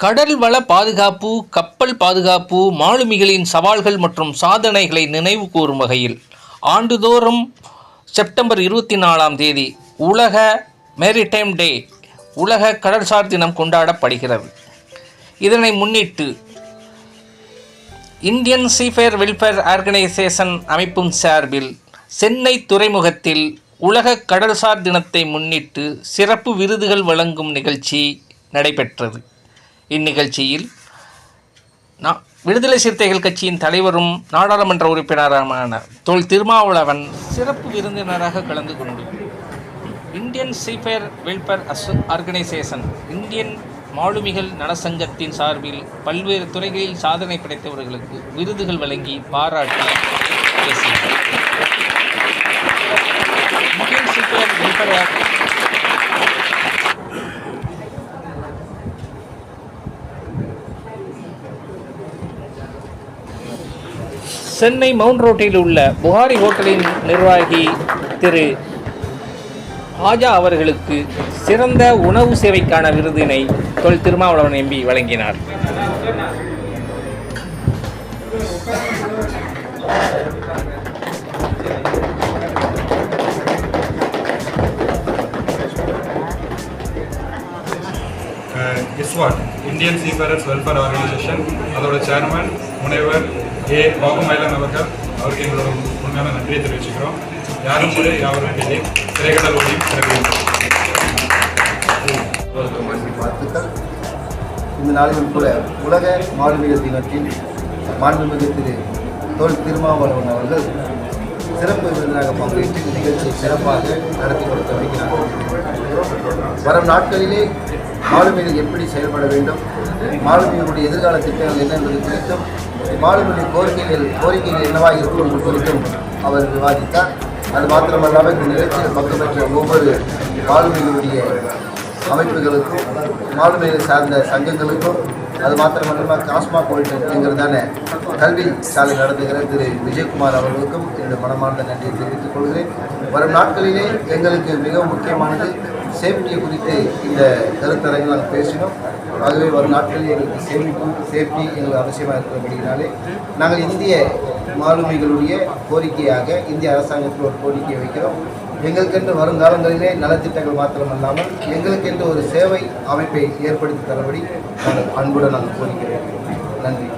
கடல் வள பாதுகாப்பு கப்பல் பாதுகாப்பு மாலுமிகளின் சவால்கள் மற்றும் சாதனைகளை நினைவு கூறும் வகையில் ஆண்டுதோறும் செப்டம்பர் இருபத்தி நாலாம் தேதி உலக மேரிடைம் டே உலக கடல்சார் தினம் கொண்டாடப்படுகிறது. இதனை முன்னிட்டு இந்தியன் சீஃபேர் வெல்ஃபேர் ஆர்கனைசேஷன் அமைப்பும் சார்பில் சென்னை துறைமுகத்தில் உலக கடல்சார் தினத்தை முன்னிட்டு சிறப்பு விருதுகள் வழங்கும் நிகழ்ச்சி நடைபெற்றது. இந்நிகழ்ச்சியில் நா- விடுதலை சிறுத்தைகள் கட்சியின் தலைவரும் நாடாளுமன்ற உறுப்பினருமான தொல் திருமாவளவன் சிறப்பு விருந்தினராக கலந்து கொண்டு Indian seafarer welfare asso organisation Indian மாலுமிகள் நலசங்கத்தின் சார்பில் பல்வேறு துறைகளில் சாதனை படைத்தவர்களுக்கு விருதுகள் வழங்கி பாராட்டி பேசினார் இந்தியன் சீஃபேர் வெல்ஃபேர் ஆர்- சென்னை மவுண்ட் ரோட்டில் உள்ள புகாரி ஹோட்டலின் நிர்வாகி திரு ராஜா அவர்களுக்கு சிறந்த உணவு சேவைக்கான விருதினை தொல் திருமாவளவன் எம்பி வழங்கினார். இஸ்வாட் இந்தியன் சீஃபரர்ஸ் வெல்ஃபேர் ஆர்கனைசேஷன் அதோட சேர்மன் முனைவர் ஏ பாபுமயிலன் அவர்கள் அவருக்கு எங்களோட உண்மையான நன்றியை தெரிவிச்சுக்கிறோம். யாரும் கூட யாரும் இல்லை திரைக்கடல் ஓடி வாழ்த்துக்கள் இந்த நாளிலும் கூட உலக மாலுமிகள் தினத்தில் மாண்புமிகு திரு தொல் திருமாவளவன் அவர்கள் சிறப்பு விருந்தினராக பங்கேற்று நிகழ்ச்சியை சிறப்பாக நடத்தி கொடுத்து வருகிறார் வரும் நாட்களிலே மாலுமிகள் எப்படி செயல்பட வேண்டும்? மாலுமிகளுடைய எதிர்கால திட்டங்கள் என்ன என்பது குறித்தும் மாலுமிகளின் கோரிக்கைகள் கோரிக்கைகள் என்னவாக இருக்கும் என்பது குறித்தும் அவர் விவாதித்தார். அது மாத்திரமல்லாமல் இந்த நிகழ்ச்சியில் பங்கு பெற்ற ஒவ்வொரு மாலுமிகளுடைய அமைப்புகளுக்கும் மாலுமிகள் சார்ந்த சங்கங்களுக்கும் அது மாத்திரமல்லாமல் காஸ்மா என்கிறதான கல்வி சாலை நடத்துகிற திரு. விஜயகுமார் அவர்களுக்கும் இந்த மனமார்ந்த நன்றியை தெரிவித்துக் கொள்கிறேன். வரும் நாட்களிலே எங்களுக்கு மிகவும் முக்கியமானது சேஃப்டியை குறித்து இந்த கருத்தரங்கில் நாங்கள் பேசினோம். ஆகவே வரும் நாட்களில் எங்களுக்கு சேமிப்பு சேஃப்டி எங்களுக்கு அவசியமாக இருக்கிறபடினாலே நாங்கள் இந்திய மாலுமிகளுடைய கோரிக்கையாக இந்திய அரசாங்கத்தில் ஒரு கோரிக்கையை வைக்கிறோம். எங்களுக்கென்று வருங்காலங்களிலே நலத்திட்டங்கள் மாத்திரமல்லாமல் எங்களுக்கென்று ஒரு சேவை அமைப்பை ஏற்படுத்தி தரபடி நாங்கள் அன்புடன் நாங்கள் கோரிக்கை நன்றி.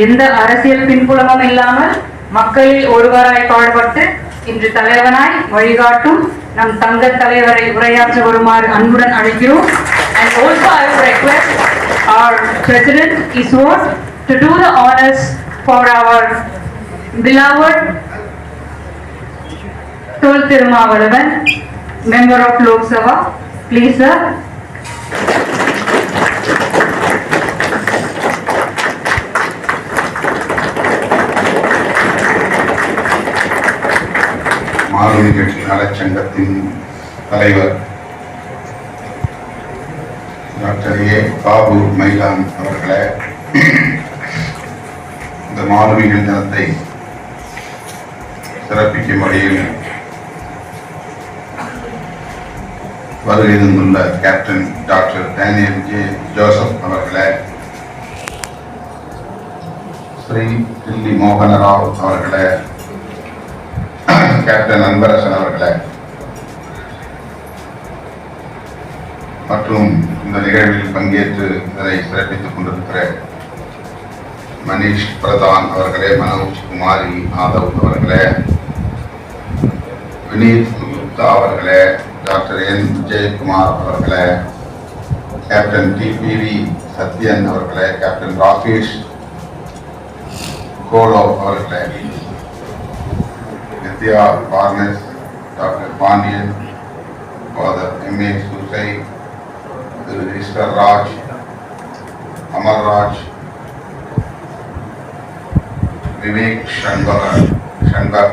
எந்த அரசியல் பின்புலமும் இல்லாமல் மக்களில் ஒருவராய் பாடுபட்டு இன்று தலைவனாய் வழிகாட்டும் நம் தங்க தலைவரை உரையாற்ற வருமாறு அன்புடன் அழைக்கிறோம் and also I would request our president Iswar to do the honors for our beloved Tol Tirumavalavan, member of Lok Sabha. Please sir. Maruti கட்சி நலச்சங்கத்தின் தலைவர் டாக்டர் ஏ. பாபு மைலான் அவர்களே இந்த மாணவிகள் தினத்தை சிறப்பிக்கும் வகையில் வருகை தந்துள்ள captain doctor Daniel J. Joseph அவர்களே ஸ்ரீ தில்லி மோகனராவ் அவர்களை கேப்டன் அன்பரசன் அவர்களை. மற்றும் இந்த நிகழ்வில் பங்கேற்று இதனை சிறப்பித்துக் கொண்டிருக்கிற மனிஷ் பிரதான் அவர்களே மனோஜ் குமாரி ஆதவ் அவர்களே வினீத் குப்தா அவர்களே டாக்டர் என். விஜயகுமார் அவர்களே கேப்டன் டிபிவி சத்யன் அவர்களே கேப்டன் ராகேஷ் கோலோ அவர்களே Nitya Barnes, Dr. Pandian, Father M.A. Susai, the Register Raj, Amar Raj, Vivek Shankar, Shankar,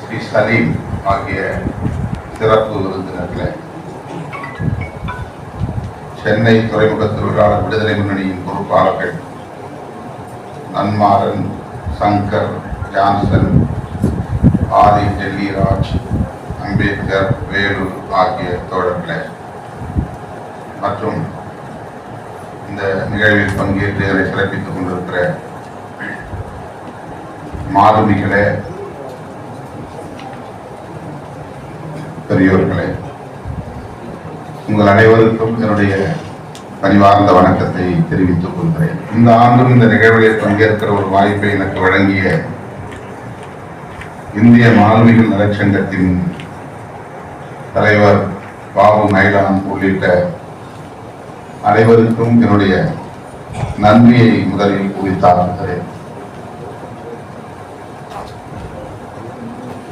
Sri Salim ஆகிய சிறப்பு விருந்தினர்களே சென்னை துறைமுக தொழிலாளர் விடுதலை முன்னணியின் பொறுப்பாளர்கள் நன்மாறன் சங்கர் ஜான்சன் ஆதி டெல்லிராஜ் அம்பேத்கர் வேலூர் ஆகிய தோழர்களே. மற்றும் இந்த நிகழ்வில் பங்கேற்று இதனை சிறப்பித்துக் கொண்டிருக்கிற மாலுமிகளே பெரியோர்களே உங்கள் அனைவருக்கும் என்னுடைய பணிவார்ந்த வணக்கத்தை தெரிவித்துக் கொள்கிறேன். இந்த ஆண்டும் இந்த நிகழ்வில் பங்கேற்கிற ஒரு வாய்ப்பை எனக்கு வழங்கிய இந்திய மாலுமிகள் நலச்சங்கத்தின் தலைவர் பாபு நைலான் உள்ளிட்ட அனைவருக்கும் என்னுடைய நன்றியை முதலில் குறித்தாருகிறேன்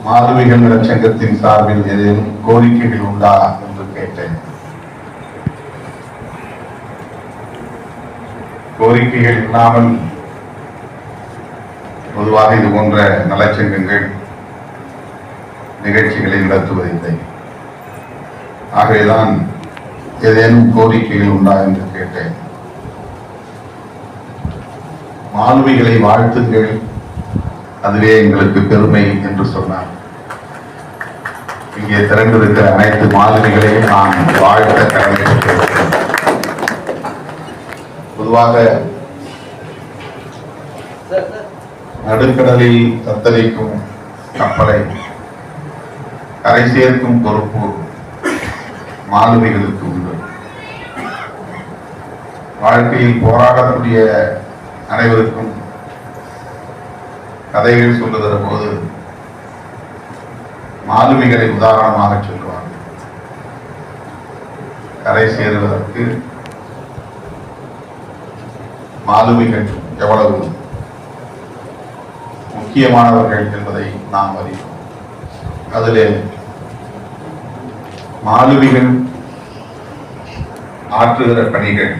மாலுமிகள் நலச்சங்கத்தின் சார்பில் ஏதேனும் கோரிக்கைகள் உண்டா என்று கேட்டேன். கோரிக்கைகள் இல்லாமல் பொதுவாக இது போன்ற நலச்சங்கங்கள் நிகழ்ச்சிகளை நடத்துவதில்லை. ஆகவேதான் ஏதேனும் கோரிக்கைகள் உண்டா என்று கேட்டேன். மாலுமிகளை வாழ்த்துங்கள். அதுவே எங்களுக்கு பெருமை என்று சொன்னார். இங்கே திரண்டிருக்கிற அனைத்து மாலுமிகளையும் நான் வாழ்த்த கடமைப்பட்டிருக்கிறேன். பொதுவாக நடுக்கடலில் தத்தளிக்கும் கப்பலை கரை சேர்க்கும் பொறுப்பு மாலுமிகளுக்கு உண்டு. வாழ்க்கையில் போராடக்கூடிய அனைவருக்கும் கதைகள் சொல்லுகிற போது மாலுமிகளை உதாரணமாக சொல்லுவார்கள். கரை சேருவதற்கு மாலுமிகள் எவ்வளவு முக்கியமானவர்கள் என்பதை நாம் அறிவோம். அதில் மாலுமிகள் ஆற்றுகிற பணிகள்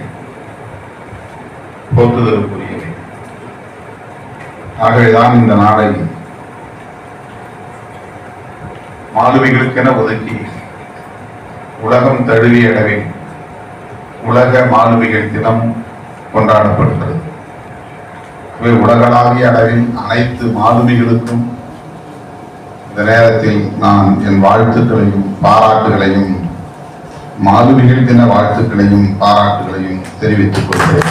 போற்றுதலுக்குரியவை. ஆகவேதான் இந்த நாளை மாலுமிகளுக்கென ஒதுக்கி உலகம் தழுவிய அளவில் உலக மாலுமிகள் தினம் கொண்டாடப்படுகிறது. இவை உலகளாவிய அளவில் அனைத்து மாலுமிகளுக்கும் இந்த நேரத்தில் நான் என் வாழ்த்துக்களையும் பாராட்டுகளையும் மாலுமிகள் தின வாழ்த்துக்களையும் பாராட்டுகளையும் தெரிவித்துக் கொள்கிறேன்.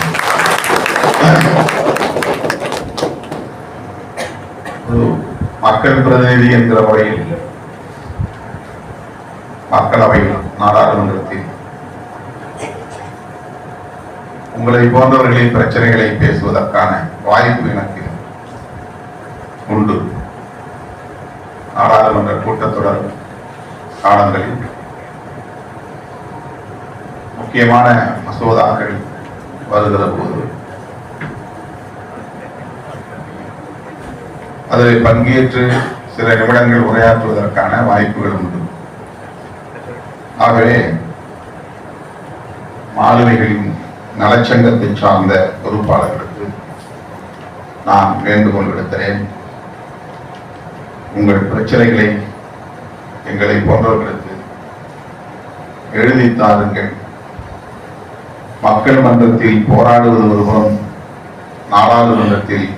மக்கள் பிரதிநிதி என்கிற முறையில் மக்களவை நாடாளுமன்றத்தில் உங்களை போன்றவர்களின் பிரச்சனைகளை பேசுவதற்கான வாய்ப்பு எனக்கு உண்டு. நாடாளுமன்ற கூட்டத்தொடர் காலங்களில் முக்கியமான மசோதாக்கள் வருகிற போது அதில் பங்கேற்று சில நிமிடங்கள் உரையாற்றுவதற்கான வாய்ப்புகள் உண்டு. ஆகவே மாலுமிகளின் நலச்சங்கத்தை சார்ந்த பொறுப்பாளர்களுக்கு நான் வேண்டுகோள் விடுக்கிறேன். உங்கள் பிரச்சனைகளை எங்களை போன்றவர்களுக்கு எழுதி தாருங்கள். மக்கள் மன்றத்தில் போராடுவது ஒருபுறம் நாடாளுமன்றத்தில்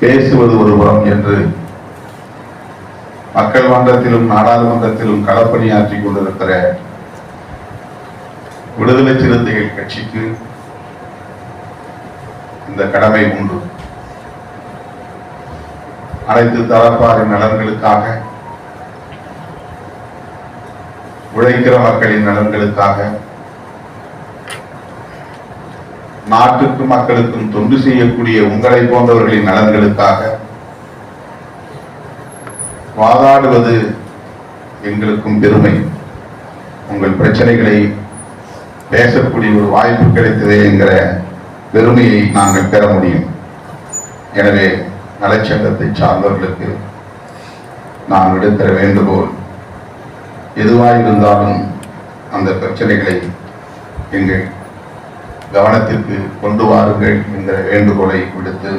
பேசுவது ஒருபுறம் என்று மக்கள் மன்றத்திலும் நாடாளுமன்றத்திலும் களப்பணியாற்றிக் கொண்டிருக்கிற விடுதலை சிறுத்தைகள் கட்சிக்கு இந்த கடமை உண்டு. அனைத்து தரப்பாரின் நலன்களுக்காக உழைக்கிற மக்களின் நலன்களுக்காக நாட்டுக்கும் மக்களுக்கும் தொண்டு செய்யக்கூடிய உங்களை போன்றவர்களின் நலன்களுக்காக வாதாடுவது எங்களுக்கும் பெருமை. உங்கள் பிரச்சனைகளை பேசக்கூடிய ஒரு வாய்ப்பு கிடைத்ததே என்கிற பெருமையை நாங்கள் பெற முடியும். எனவே கலைச்சங்கத்தை சார்ந்தவர்களுக்கு நான் விடுத்தர வேண்டுகோள். எதுவாயிருந்தாலும் அந்த பிரச்சனைகளை எங்கள் கவனத்திற்கு கொண்டு வாருங்கள் என்கிற வேண்டுகோளை விடுத்து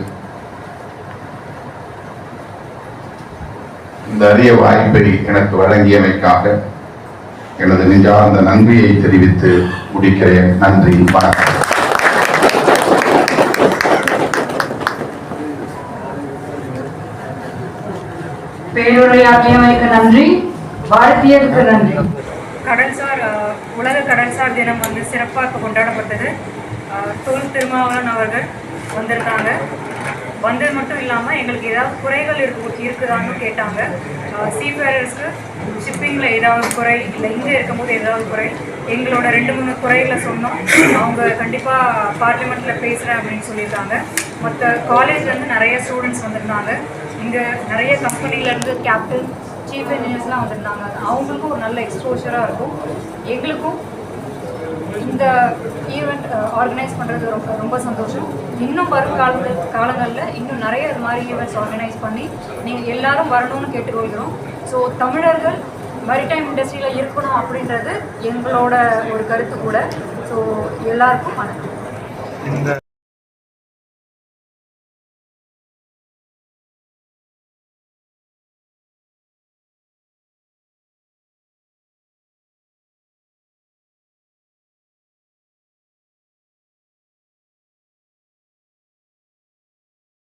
இந்த அரிய வாய்ப்பை எனக்கு வழங்கியமைக்காக எனது நெஞ்சார்ந்த நன்றியை தெரிவித்து முடிக்கிறேன். நன்றி வணக்கம். பேருரையாற்றியமைக்கு நன்றி. வாழ்த்தியதுக்கு நன்றி. கடல்சார் உலக கடல்சார் தினம் வந்து சிறப்பாக கொண்டாடப்பட்டது. அஹ், தொல் திருமாவளவன் அவர்கள் வந்திருக்காங்க. வந்தது மட்டும் இல்லாமல் எங்களுக்கு ஏதாவது குறைகள் இருக்கு இருக்குதான்னு கேட்டாங்க. சீஃபேரர்ஸ்க்கு ஷிப்பிங்கில் ஏதாவது குறை இல்லை இங்கே இருக்கும்போது ஏதாவது குறை. எங்களோட ரெண்டு மூணு குறைகளை சொன்னோம். அவங்க கண்டிப்பாக பார்லிமெண்ட்டில் பேசுகிறேன் அப்படின்னு சொல்லியிருக்காங்க. மற்ற காலேஜ்லேருந்து நிறைய ஸ்டூடெண்ட்ஸ் வந்திருந்தாங்க. இங்கே நிறைய கம்பெனிலேருந்து கேப்டன் சீஃப் இன்ஜினியர்ஸ்லாம் வந்திருந்தாங்க. அவங்களுக்கும் ஒரு நல்ல எக்ஸ்போஷராக இருக்கும். எங்களுக்கும் இந்த ஈவெண்ட் ஆர்கனைஸ் பண்ணுறது ரொம்ப ரொம்ப சந்தோஷம். இன்னும் வரும் கால காலங்களில் இன்னும் நிறைய இது மாதிரி ஈவெண்ட்ஸ் ஆர்கனைஸ் பண்ணி நீங்கள் எல்லாரும் வரணும்னு கேட்டுக்கொள்கிறோம். ஸோ தமிழர்கள் மரிடைம் இண்டஸ்ட்ரியில் இருக்கணும் அப்படின்றது எங்களோட ஒரு கருத்து கூட. ஸோ எல்லாருக்கும் வணக்கம். இந்த